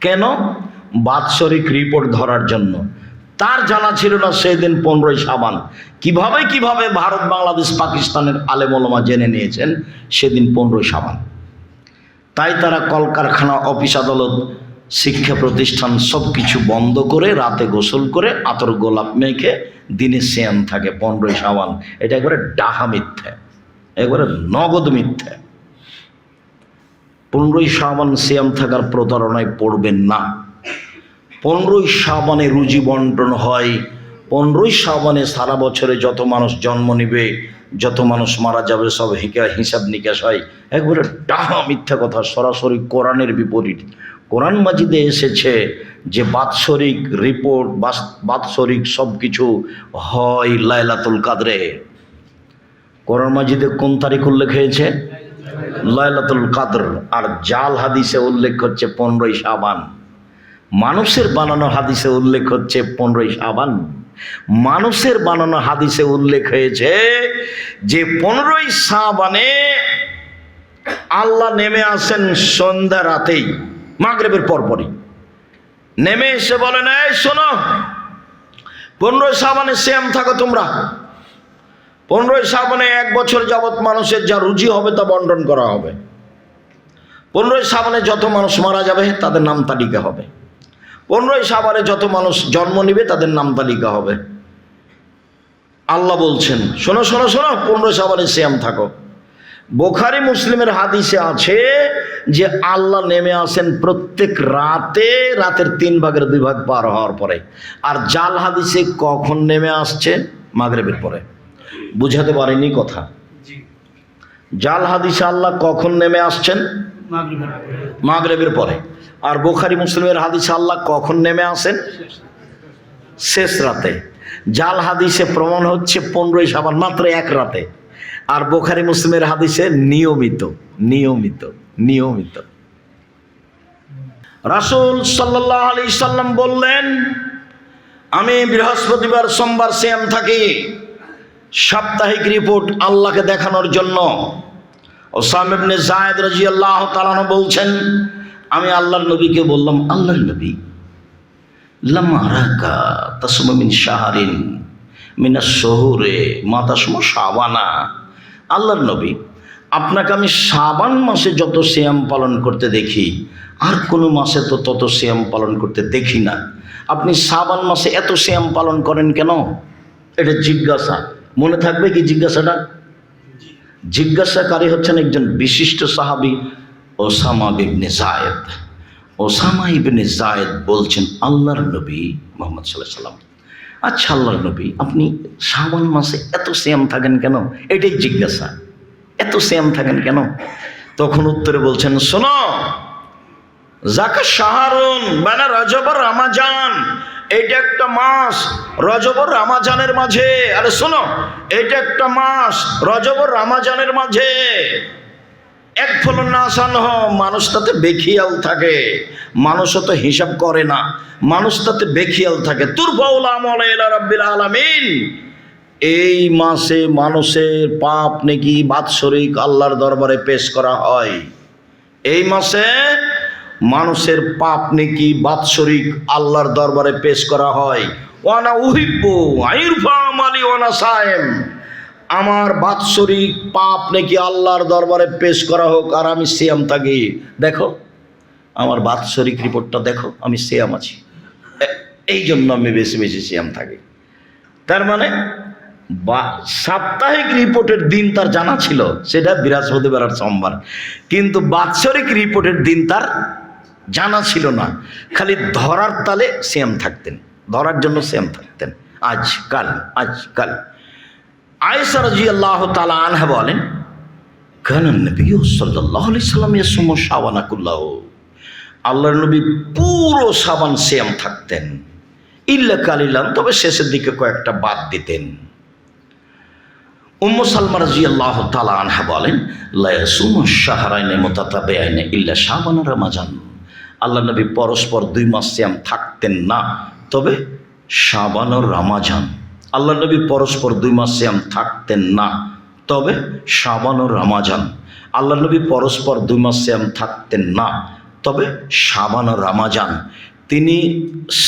কেন? বাৎসরিক রিপোর্ট ধরার জন্য। তার জানা ছিল না সেদিন পনেরোই সাবান কীভাবে কীভাবে ভারত, বাংলাদেশ, পাকিস্তানের আলেমলমা জেনে নিয়েছেন সেদিন পনেরোই সাবান তাই তারা কলকারখানা, অফিস আদালত, শিক্ষা প্রতিষ্ঠান সব কিছু বন্ধ করে রাতে গোসল করে আতর গোলাপ মেখে দিনে শ্যাম থাকে পনেরোই সাবান এটা একবারে ডাহা মিথ্যে। একবারে নগদ মিথ্যে। পনেরোই সাবান শ্যাম থাকার প্রতারণায় পড়বেন না। পনেরোই সাবানে রুজি বন্টন হয়, পনেরোই সাবানে সারা বছরে যত মানুষ জন্ম নিবে, যত মানুষ মারা যাবে, সব হিকা- হিসাব নিকাশ হয়। একবারে ডাহা মিথ্যা কথা, সরাসরি কোরআনের বিপরীত। কোরআন মাজিদে এসেছে যে বাৎসরিক রিপোর্ট বাৎসরিক সব কিছু হয় লাইলাতুল কাদরে। কোরআন মাজিদে কোন তারিখ উল্লেখ হয়েছে? লাইলাতুল কাদর। আর জাল হাদিসে উল্লেখ হচ্ছে পনেরোই সাবান মানুষের বানানো হাদিসে উল্লেখ হচ্ছে পনেরোই সাবান মানুষের বানানো হাদিসে উল্লেখ হয়েছে যে পনেরোই সাবানে আল্লাহ নেমে আসেন সন্ধ্যা রাতেই, মাগরেবের পরপরই। নেমে এসে বলেন, এই শোনো, পনেরোই সাবানে শ্যাম থাকো তোমরা। পনেরোই সাবানে এক বছর যাবৎ মানুষের যা রুজি হবে তা বন্টন করা হবে। পনেরোই সাবানে যত মানুষ মারা যাবে, তাদের নাম তালিকা হবে। পনেরোই সাবানে যত মানুষ জন্ম নিবে, তাদের নাম তালিকা হবে। আল্লাহ বলছেন, শোনো শোনো শোনো, পনেরোই সাবানে শ্যাম থাকো। বোখারি মুসলিমের হাদিসে আছে যে আল্লাহ নেমে আসেন প্রত্যেক রাতে, রাতের তিন ভাগের দুই ভাগ পার হওয়ার পরে। আর জাল হাদিসে কখন নেমে আসছে? মাগরেবের পরে। বুঝাতে পারিনি কথা। জাল হাদিসে আল্লাহ কখন নেমে আসছেন? মাগরেবের পরে। আর বোখারি মুসলিমের হাদিসে আল্লাহ কখন নেমে আসেন? শেষ রাতে। জাল হাদিসে প্রমাণ হচ্ছে পনেরোই সাবান মাত্র এক রাতে। আর বোখারি মুসলিমের হাদিসে নিয়মিত নিয়মিত নিয়মিত। রাসূল সাল্লাহ আলি সাল্লাম বললেন আমি বৃহস্পতিবার সোমবার শ্যাম থাকি। সাপ্তাহিক রিপোর্ট আল্লাহকে দেখানোর জন্য। ওসাম জায়েদ রাদিয়াল্লাহু তাআলা বলছেন, আমি আল্লাহর নবীকে বললাম, আল্লাহর নবী, লাম আরাকা তাসমা মিন শাবানা আল্লাহর নবী, আপনাকে আমি সাবান মাসে যত শ্যাম পালন করতে দেখি, আর কোনো মাসে তো তত শ্যাম পালন করতে দেখি না। আপনি সাবান মাসে এত শ্যাম পালন করেন কেন? এটা জিজ্ঞাসা। মনে থাকবে কি জিজ্ঞাসাটা? জিজ্ঞাসাকারী হচ্ছেন একজন বিশিষ্ট সাহাবী, Osama Ibne Zayed Osama Ibne Zayed বলছেন, আল্লাহর নবী মোহাম্মদ সাল্লাহ সাল্লাম আচ্ছা আল্লাহর নবী, আপনি শ্রাবণ মাসে এত শ্যাম থাকেন কেন? এটাই জিজ্ঞাসা। এত শ্যাম থাকেন কেন? তখন উত্তরে বলছেন, শোনো জাকা শাহরুন মানে রজবর রামাজান। এটা একটা মাস রজবর রামাজানের মাঝে। আরে শোনো, এটা একটা মাস রজবর রামাজানের মাঝে। এক ফলন না আসানো মানুষ তাতে বেখিয়াল থাকে। মানুষও তো হিসাব করে না, মানুষ তাতে বেখিয়াল থাকে। তুরফাউল আলামিন। এই মাসে মানুষের পাপ নাকি বাৎসরিক আল্লাহর দরবারে পেশ করা হয়। এই মাসে মানুষের পাপ নাকি বাৎসরিক আল্লাহর দরবারে পেশ করা হয়। সায়েম। আমার বাৎসরিক পাপ নাকি আল্লাহর দরবারে পেশ করা হোক আর আমি সিয়াম থাকি দেখো, আমার বাৎসরিক রিপোর্টটা দেখো, আমি সিয়াম আছি। এই জন্য আমি বেশি বেশি সিয়াম থাকি। তার মানে বা, সাপ্তাহিক রিপোর্টের দিন তার জানা ছিল, সেটা বৃহস্পতিবার আর সোমবার। কিন্তু বাৎসরিক রিপোর্টের দিন তার জানা ছিল না। খালি ধরার তালে সেম থাকতেন। ধরার জন্য সেম থাকতেন। আজ কাল আজ কাল আয়েশা রাজি আল্লাহ তালা আনহা বলেন সাবানাকুল্লাহ আল্লাহর নবী পুরো সাবান শ্যাম থাকতেন। ইল্লা কালিলাম তবে শেষের দিকে কয়েকটা বাদ দিতেন। উম্মু সালমা রাজি আল্লাহ তালা আনহা বলেন লায়াসুম শাহরাইনে মোতাতাবে আইনে ইল্লা শাবান রামাজান। আল্লাহ নবী পরস্পর দুই মাস শ্যাম থাকতেন না। তবে শাবান ও রামাজান, আল্লাহ নবী পরস্পর দুই মাস শ্যাম থাকতেন না। তবে শাবান ও রামাজান, আল্লাহ নবী পরস্পর দুই মাস শ্যাম থাকতেন না। তবে সাবান ও রামাজান, তিনি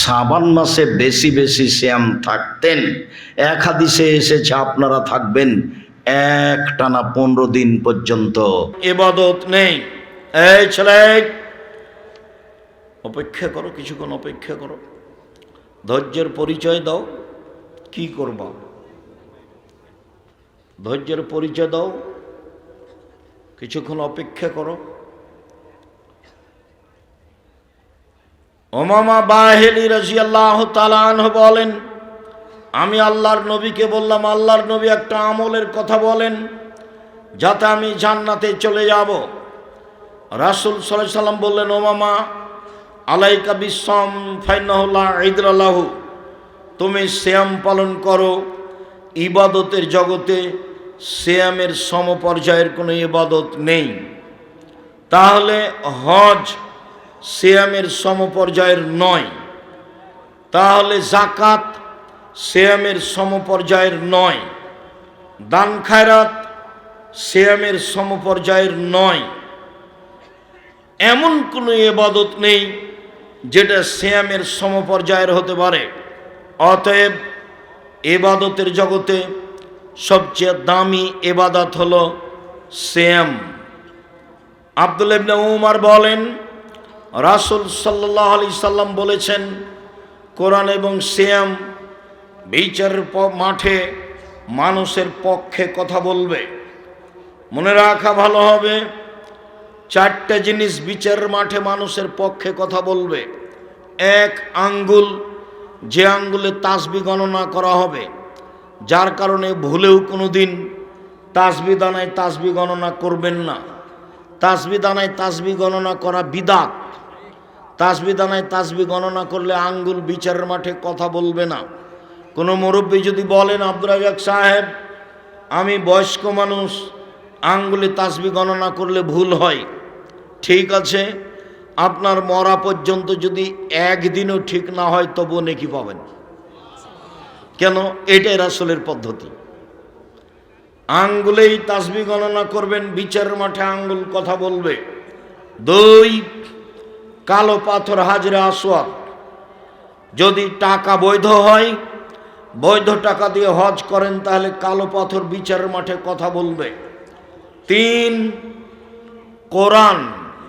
সাবান মাসে বেশি বেশি শ্যাম থাকতেন। এক হাদিসে এসেছে, আপনারা থাকবেন এক টানা পনেরো দিন পর্যন্ত। এবাদত নেই। এই ছেলে অপেক্ষা করো, কিছুক্ষণ অপেক্ষা করো। ধৈর্যের পরিচয় দাও, কি করবা? ধৈর্যের পরিচয় দাও, কিছুক্ষণ অপেক্ষা করো। ওমামা বাহেলি রাজিয়াল্লাহ তালান বলেন, আমি আল্লাহর নবীকে বললাম, আল্লাহর নবী একটা আমলের কথা বলেন, যাতে আমি জান্নাতে চলে যাব। রাসুল সাল্লাম বললেন, ওমামা আলাইকা বিশ্বম ফাইনাহুল্লাহ ঈদুল্লাহু তুমি শ্যাম পালন করো। ইবাদতের জগতে শ্যামের সমপর্যায়ের কোনো ইবাদত নেই। তাহলে হজ শ্যামের সমপর্যায়ের নয়। তাহলে জাকাত শ্যামের সমপর্যায়ের নয়। দান খায়রাত শ্যামের সমপর্যায়ের নয়। এমন কোনো এবাদত নেই যেটা শ্যামের সমপর্যায়ের হতে পারে। অতএব এবাদতের জগতে সবচেয়ে দামি এবাদত হল শ্যাম আব্দুল ইবনে উমার বলেন, রাসুল সাল্লাহ আলি সাল্লাম বলেছেন, কোরআন এবং শ্যাম বিচারের প- মাঠে মানুষের পক্ষে কথা বলবে। মনে রাখা ভালো হবে চারটে জিনিস বিচারের মাঠে মানুষের পক্ষে কথা বলবে। এক আঙ্গুল, যে আঙ্গুলে তাসবি গণনা করা হবে, যার কারণে ভুলেও কোনো দিন তাসবি দানায় তাসবি গণনা করবেন না। তাসবি দানায় তাসবি গণনা করা বিদাত। তাসবি দানায় তাসবি গণনা করলে আঙ্গুল বিচারের মাঠে কথা বলবে না। কোনো মুরব্বী যদি বলেন আব্দুল রাজাক সাহেব, আমি বয়স্ক মানুষ, আঙ্গুলে তাসবি গণনা করলে ভুল হয়। ঠিক আছে, আপনার মরা পর্যন্ত যদি একদিনও ঠিক না হয়, তবুও নেকি পাবেন। কেন? এটাই রাসলের পদ্ধতি। আঙ্গুলেই তাসবি গণনা করবেন বিচারের মাঠে আঙ্গুল কথা বলবে। দুই, কালো পাথর হাজরে আসোয়াদ যদি টাকা বৈধ হয়, বৈধ টাকা দিয়ে হজ করেন, তাহলে কালো পাথর বিচারের মাঠে কথা বলবে। তিন, কোরআন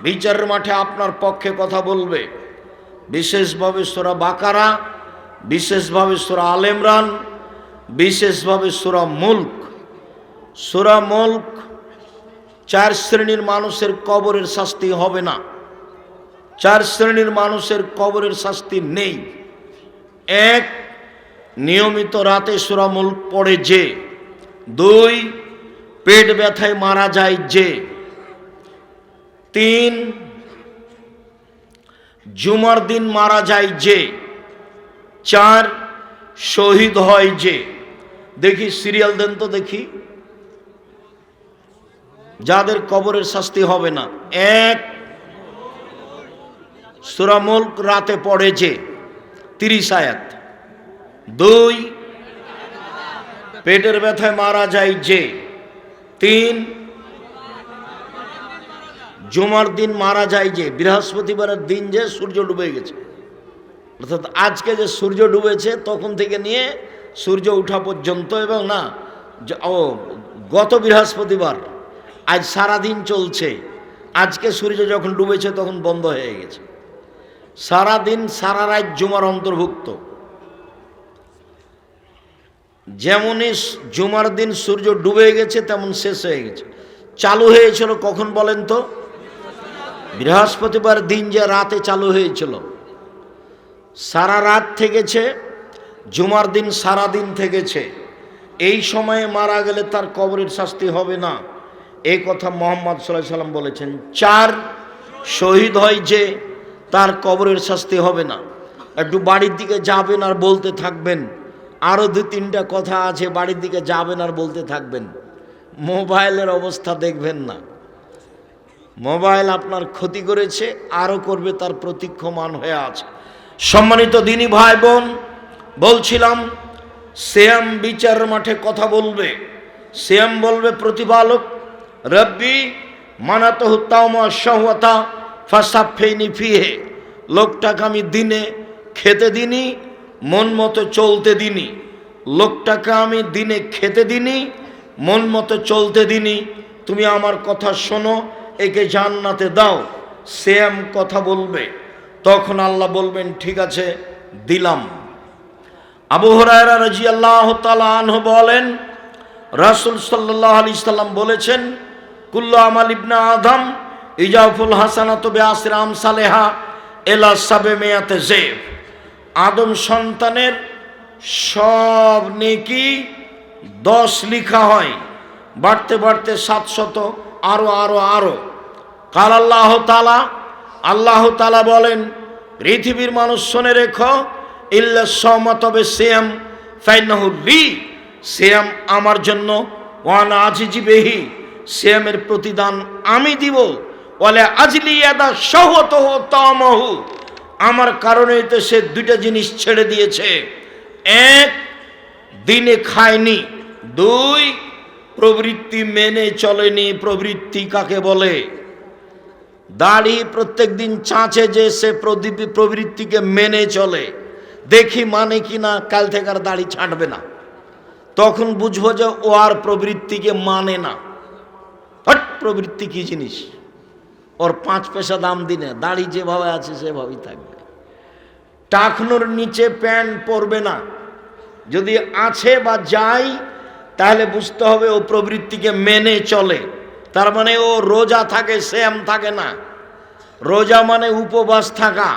বিচারের মাঠে আপনার পক্ষে কথা বলবে। বিশেষভাবে সোরা বাকারা, বিশেষভাবে সোরা আলেমরান বিশেষভাবে সোরা মুল্ক। সোরা মুল্ক চার শ্রেণির মানুষের কবরের শাস্তি হবে না। চার শ্রেণির মানুষের কবরের শাস্তি নেই। এক, নিয়মিত রাতে সোরা মুল্ক পড়ে যে। দুই, পেট ব্যথায় মারা যায় যে। তিন, জুমার দিন মারা যায় যে, চার, শহীদ হয় যে। দেখি সিরিয়াল দেন তো দেখি। যাদের কবরের শাস্তি হবে না, এক সুরামুল্ক রাতে পড়ে যে, তিরিশ আয়াত। দুই, পেটের ব্যথায় মারা যায় যে। তিন জুমার দিন মারা যায় যে, বৃহস্পতিবারের দিন যে সূর্য ডুবে গেছে। অর্থাৎ আজকে যে সূর্য ডুবেছে, তখন থেকে নিয়ে সূর্য ওঠা পর্যন্ত এবং না ও, গত বৃহস্পতিবার, আজ সারা দিন চলছে। আজকে সূর্য যখন ডুবেছে, তখন বন্ধ হয়ে গেছে। সারা দিন সারা রাত জুমার অন্তর্ভুক্ত। যেমনই জুমার দিন সূর্য ডুবে গেছে, তেমন শেষ হয়ে গেছে। চালু হয়েছিল কখন বলেন তো? বৃহস্পতিবার দিন যে রাতে চালু হয়েছিল, সারা রাত থেকেছে, জুমার দিন সারা দিন থেকেছে। এই সময়ে মারা গেলে তার কবরের শাস্তি হবে না। এই কথা মোহাম্মদ সাল্লাহ সাল্লাম বলেছেন, চার শহীদ হয় যে তার কবরের শাস্তি হবে না। একটু বাড়ির দিকে যাবেন আর বলতে থাকবেন। আরও দু তিনটা কথা আছে, বাড়ির দিকে যাবেন আর বলতে থাকবেন। মোবাইলের অবস্থা দেখবেন না। মোবাইল আপনার ক্ষতি করেছে আরও করবে তার প্রতীক্ষমান হয়ে আছে। সম্মানিত দিনী ভাই বোন, বলছিলাম, শ্যাম বিচার মাঠে কথা বলবে। শ্যাম বলবে, প্রতিপালক, রব্বি মানাত হুত্তামা সহতা ফাসাফেইনি ফিহে। লোকটাকে আমি দিনে খেতে দিনি, মন মতো চলতে দিনি। লোকটাকে আমি দিনে খেতে দিনি, মন মতো চলতে দিনি। তুমি আমার কথা শোনো একে জান্নাতে দাও। সেম কথা বলবে। তখন আল্লাহ বলবেন, ঠিক আছে, দিলাম। আবু হরায়রা রাজি আল্লাহ আনহ বলেন, রাসুল সাল্লাহ আলি সাল্লাম বলেছেন, কুল্লু আমাল ইবনা আদম ইজাফুল হাসানাত বে আসরাম সালেহা এলা সাবে মেয়াতে জেব। আদম সন্তানের সব নেকি দশ লিখা হয়। বাড়তে বাড়তে সাতশত, আরও আরও আরও। কাল আল্লাহ তালা আল্লাহ তালা বলেন, পৃথিবীর মানুষ শোনে রেখো, ইল্লা সমাতবে শ্যাম ফাইনাহুল্লি শ্যাম আমার জন্য, ওয়ান আজিজি শ্যামের প্রতিদান আমি দিব বলে আজলি এদা সহত তমহু আমার কারণে তো সে দুইটা জিনিস ছেড়ে দিয়েছে। এক, দিনে খায়নি। দুই, প্রবৃত্তি মেনে চলেনি। প্রবৃত্তি কাকে বলে? দাড়ি প্রত্যেক দিন চাঁচে যে সে প্রবৃত্তিকে মেনে চলে, দেখি মানে কি না কাল থেকে আর দাড়ি ছাঁটবে না। তখন বুঝব যে ও আর প্রবৃত্তিকে মানে না। হট, প্রবৃত্তি কি জিনিস? ওর পাঁচ পয়সা দাম দিনে, দাড়ি যেভাবে আছে সেভাবেই থাকবে। টাকনোর নিচে প্যান্ট পরবে না। যদি আছে বা যাই তাহলে বুঝতে হবে ও প্রবৃত্তিকে মেনে চলে। তার মানে ও রোজা থাকে, শ্যাম থাকে না। রোজা মানে উপবাস থাকা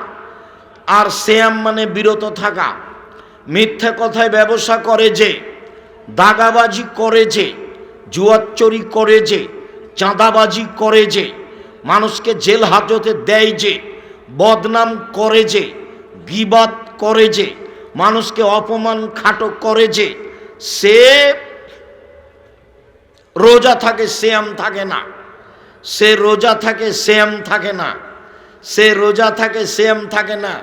আর শ্যাম মানে বিরত থাকা। মিথ্যে কথায় ব্যবসা করে যে, দাগাবাজি করে যে, জুয়াচ্চরি করে যে, চাঁদাবাজি করে যে, মানুষকে জেল হাজতে দেয় যে, বদনাম করে যে, বিবাদ করে যে, মানুষকে অপমান খাটো করে যে, সে রোজা থাকে শ্যাম থাকে না। সে রোজা থাকে শ্যাম থাকে না। সে রোজা থাকে শ্যাম থাকে না।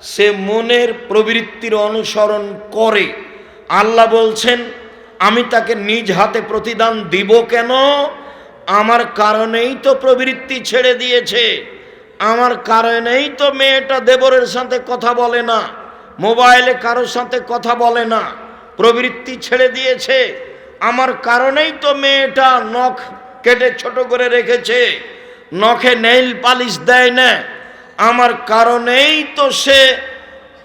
সে মনের প্রবৃত্তির অনুসরণ করে। আল্লাহ বলছেন, আমি তাকে নিজ হাতে প্রতিদান দিব কেন? আমার কারণেই তো প্রবৃত্তি ছেড়ে দিয়েছে। আমার কারণেই তো মেয়েটা দেবরের সাথে কথা বলে না। মোবাইলে কারোর সাথে কথা বলে না। প্রবৃত্তি ছেড়ে দিয়েছে। কারণেই তো মেয়েটা নখ কেটে ছোট করে রেখেছে। নখে নেইল পালিশ দেয় না। আমার কারণেই তো সে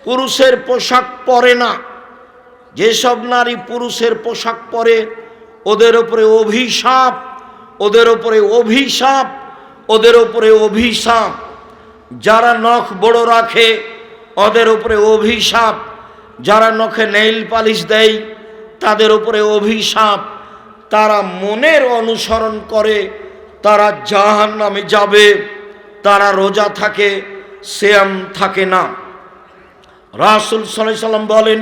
পুরুষের পোশাক পরে না। যেসব নারী পুরুষের পোশাক পরে, ওদের ওপরে অভিশাপ, ওদের ওপরে অভিশাপ, ওদের ওপরে অভিশাপ। যারা নখ বড় রাখে, ওদের উপরে অভিশাপ। যারা নখে নেইল পালিশ দেয় তাদের উপরে অভিশাপ, তারা মনের অনুসরণ করে, তারা জাহান নামে যাবে, তারা রোজা থাকে শ্যাম থাকে না। রাসুল সাল্লাম বলেন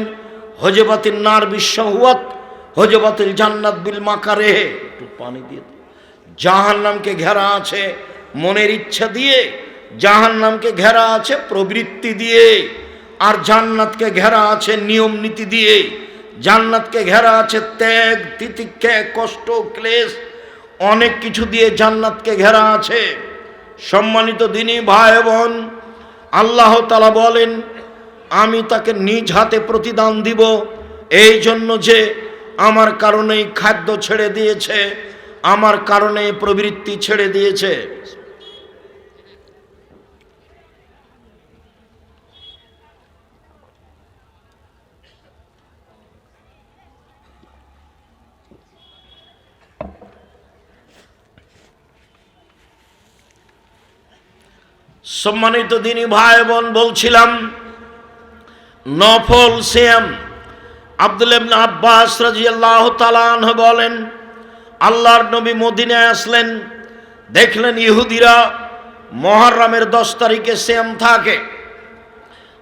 হজবাতির নার বিশ্বহুয়াত হজবাতিল জান্নাত বিল মাকারে। একটু পানি দিয়ে জাহান নামকে ঘেরা আছে মনের ইচ্ছা দিয়ে জাহান নামকে ঘেরা আছে প্রবৃত্তি দিয়ে, আর জান্নাতকে ঘেরা আছে নিয়ম নীতি দিয়ে। জান্নাতকে ঘেরা আছে ত্যাগ, তিতিক্ষা, কষ্ট, ক্লেশ, অনেক কিছু দিয়ে জান্নাতকে ঘেরা আছে। সম্মানিত দিনী ভাই বোন, আল্লাহ তালা বলেন, আমি তাকে নিজ হাতে প্রতিদান দিব এই জন্য যে আমার কারণেই খাদ্য ছেড়ে দিয়েছে, আমার কারণে প্রবৃত্তি ছেড়ে দিয়েছে। সম্মানিত দিনী ভাই বোন, বলছিলাম, নফল শ্যাম আব্দুল আব্বাস রাজিয়াল্লাহ তালান বলেন, আল্লাহর নবী মদিনায় আসলেন, দেখলেন ইহুদিরা মহারামের দশ তারিখে শ্যাম থাকে।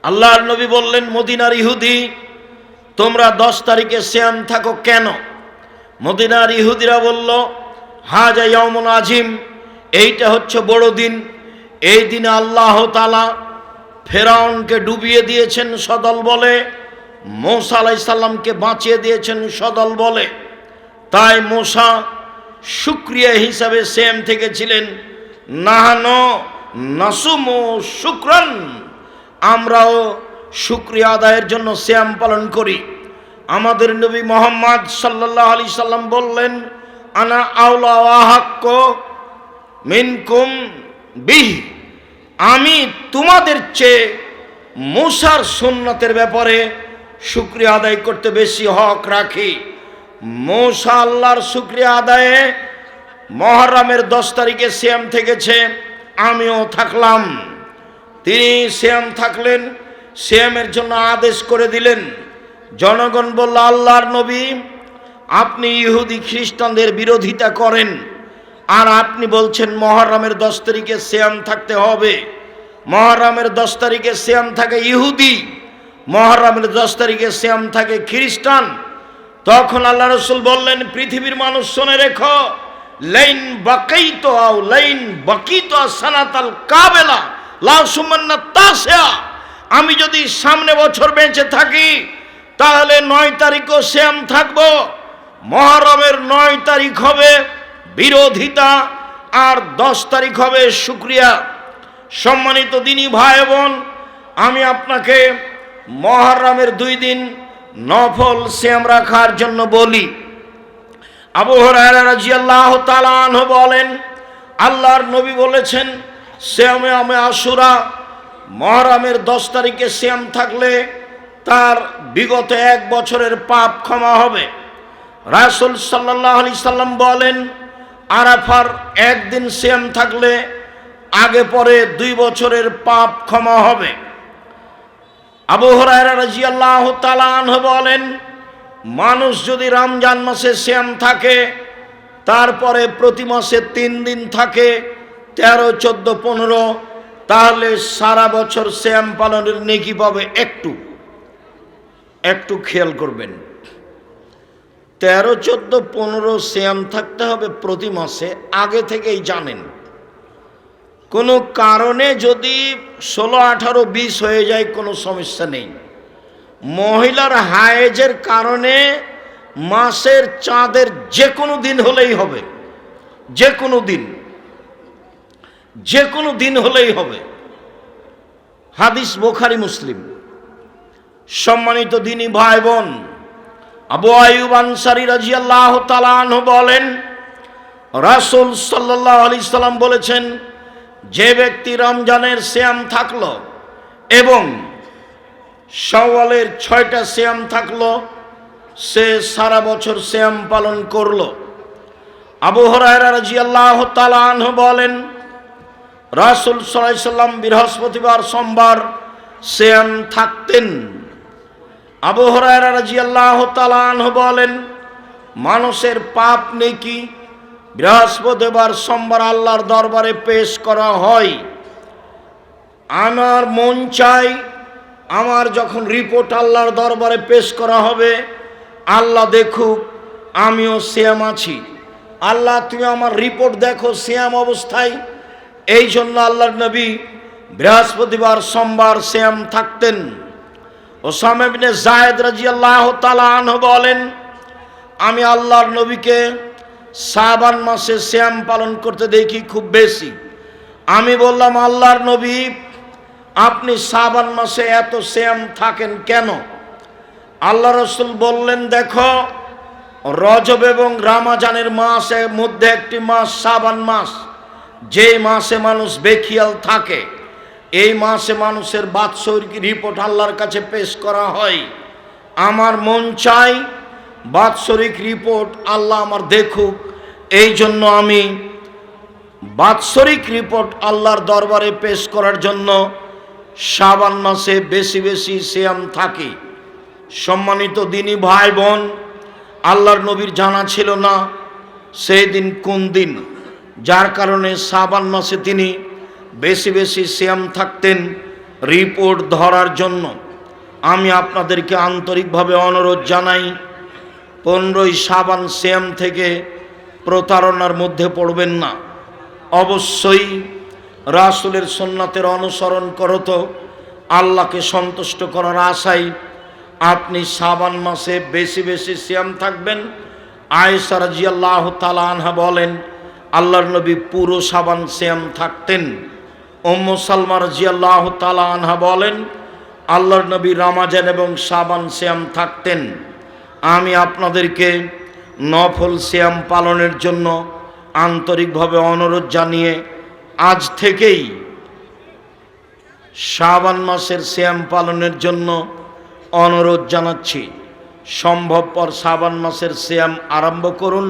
আল্লাহর নবী বললেন, মদিনার ইহুদি, তোমরা দশ তারিখে শ্যাম থাকো কেন? মদিনার ইহুদিরা বলল, হাজা ইয়মন আজিম, এইটা হচ্ছে বড় দিন এই দিনে আল্লাহ তালা ফেরাউনকে ডুবিয়ে দিয়েছেন সদল বলে, মোসা আলাইসাল্লামকে বাঁচিয়ে দিয়েছেন সদল বলে। তাই মোসা সুক্রিয়া হিসাবে সেম থেকে ছিলেন। নাহানো নাসুমু শুক্রান। আমরাও শুক্রিয়া আদায়ের জন্য শ্যাম পালন করি। আমাদের নবী মোহাম্মদ সাল্লাহ আলি সাল্লাম বললেন, আনা আউলা ওয়াহাক্ক মিনকুম বিহ, আমি তোমাদের চেয়ে মুসার সুন্নতের ব্যাপারে শুক্রিয়া আদায় করতে বেশি হক রাখি। মৌসা আল্লাহর শুক্রিয়া আদায়ে মহরমের দশ তারিখে শ্যাম থেকেছে, আমিও থাকলাম। তিনি শ্যাম থাকলেন শ্যামের জন্য আদেশ করে দিলেন। জনগণ বলল, আল্লাহর নবী, আপনি ইহুদি খ্রিস্টানদের বিরোধিতা করেন। আর আপনি বলছেন মহরমের দশ তারিখে শ্যাম থাকতে হবে। মহরমের দশ তারিখে শ্যাম থাকে ইহুদি, মহরমের দশ তারিখে শ্যাম থাকে খ্রিস্টান। তখন আল্লাহ রসুল বললেন, পৃথিবীর মানুষ শুনে রেখো, লাইন বাকাইতো আও লাইন বাকিতো সানাতাল কাবেলা, লাউ সুমান্না তাসা আমি যদি সামনে বছর বেঁচে থাকি, তাহলে নয় তারিখও শ্যাম থাকব, মহরমের নয় তারিখ হবে। বিরোধিতা, আর দশ তারিখ হবে শুক্রিয়া। সম্মানিত দিনী ভাই বোন, আমি আপনাকে মহরমের দুই দিন নফল শ্যাম রাখার জন্য বলি। আবু রাজিয়াল্লাহ তালান বলেন, আল্লাহর নবী বলেছেন, শ্যামে আমে আশুরা, মহরমের দশ তারিখে শ্যাম থাকলে তার বিগত এক বছরের পাপ ক্ষমা হবে। রাসুল সাল্লাহ আলি সাল্লাম বলেন আরাফার একদিন শ্যাম থাকলে আগে পরে দুই বছরের পাপ ক্ষমা হবে। আবু হরাইরা রাজিয়াল্লাহ তালান বলেন, মানুষ যদি রমজান মাসে শ্যাম থাকে, তারপরে প্রতি মাসে তিন দিন থাকে, তেরো, চোদ্দ, পনেরো, তাহলে সারা বছর শ্যাম পালনের নেকি পাবে একটু। একটু খেয়াল করবেন। তেরো, চোদ্দ, পনেরো শ্যাম থাকতে হবে প্রতি মাসে, আগে থেকেই জানেন। কোনো কারণে যদি ষোলো, আঠারো, বিশ হয়ে যায়, কোনো সমস্যা নেই। মহিলার হায়েজের কারণে মাসের চাঁদের যে কোনো দিন হলেই হবে। যে কোনো দিন। যে কোনো দিন হলেই হবে। হাদিস বোখারি মুসলিম। সম্মানিত দিনী ভাই বোন আবু আয়ুব আনসারি রাজিয়াল্লাহ তালাহ বলেন, রাসুল সাল্লাহ আলি সাল্লাম বলেছেন, যে ব্যক্তি রমজানের শ্যাম থাকল এবং সওয়ালের ছয়টা শ্যাম থাকল, সে সারা বছর শ্যাম পালন করল। আবু হরায়রা রাজি আল্লাহ তালাহ বলেন, রাসুল সাল্লাম বৃহস্পতিবার সোমবার শ্যাম থাকতেন। আবু বলেন, মানুষের পাপ নেকি? বৃহস্পতিবার সোমবার আল্লাহর দরবারে পেশ করা হয়। আমার মন চাই, আমার যখন রিপোর্ট আল্লাহর দরবারে পেশ করা হবে, আল্লাহ দেখুক, আমিও শ্যাম আছি। আল্লাহ, তুমি আমার রিপোর্ট দেখো শ্যাম অবস্থায়। এই জন্য আল্লাহর নবী বৃহস্পতিবার সোমবার শ্যাম থাকতেন। ও সামেবিনে জায়দ রাজি আল্লাহ তালান বলেন, আমি আল্লাহর নবীকে সাবান মাসে শ্যাম পালন করতে দেখি খুব বেশি। আমি বললাম, আল্লাহর নবী, আপনি সাবান মাসে এত শ্যাম থাকেন কেন? আল্লাহ রসুল বললেন, দেখো, রজব এবং রামাজানের মাসের মধ্যে একটি মাস সাবান মাস। যে মাসে মানুষ বেখিয়াল থাকে এই মাসে মানুষের বাৎসরিক রিপোর্ট আল্লাহর কাছে পেশ করা হয়। আমার মন চাই বাৎসরিক রিপোর্ট আল্লাহ আমার দেখুক। এই জন্য আমি বাৎসরিক রিপোর্ট আল্লাহর দরবারে পেশ করার জন্য সাবান মাসে বেশি বেশি শ্যাম থাকি। সম্মানিত দিনী ভাই বোন, আল্লাহর নবীর জানা ছিল না সেই দিন কোন দিন। যার কারণে সাবান মাসে তিনি বেশি বেশি শ্যাম থাকতেন রিপোর্ট ধরার জন্য। আমি আপনাদেরকে আন্তরিকভাবে অনুরোধ জানাই, পনেরোই সাবান শ্যাম থেকে প্রতারণার মধ্যে পড়বেন না। অবশ্যই রাসুলের সন্ন্যতের অনুসরণ করত আল্লাহকে সন্তুষ্ট করার আশায় আপনি সাবান মাসে বেশি বেশি শ্যাম থাকবেন। আয়েশা রাজিয়াল্লাহ তালা আনহা বলেন, আল্লাহর নবী পুরো সাবান শ্যাম থাকতেন। ওম্ম সালমা রাজিয়াল্লাহ তালা আনহা বলেন, আল্লাহর নবী রামাজান এবং সাবান শ্যাম থাকতেন। আমি আপনাদেরকে নফল শ্যাম পালনের জন্য আন্তরিকভাবে অনুরোধ জানিয়ে আজ থেকেই শ্রাবণ মাসের শ্যাম পালনের জন্য অনুরোধ জানাচ্ছি। সম্ভবপর শ্রাবণ মাসের শ্যাম আরম্ভ করুন,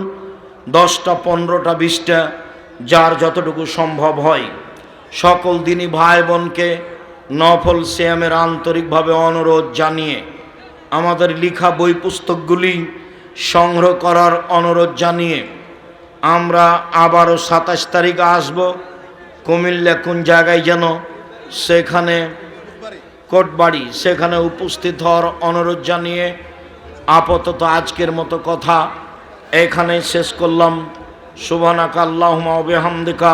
দশটা, পনেরোটা, বিশটা, যার যতটুকু সম্ভব হয়। সকল দিনই ভাই বোনকে নফল শ্যামের আন্তরিকভাবে অনুরোধ জানিয়ে আমাদের লেখা বই পুস্তকগুলি সংগ্রহ করার অনুরোধ জানিয়ে আমরা আবারও সাতাশ তারিখ আসব। কুমিল্লা কোন জায়গায় যেন সেখানে কোটবাড়ি সেখানে উপস্থিত হওয়ার অনুরোধ জানিয়ে আপাতত আজকের মতো কথা এখানে শেষ করলাম। সুবহানাকা আল্লাহুম্মা ওয়া বিহামদিকা।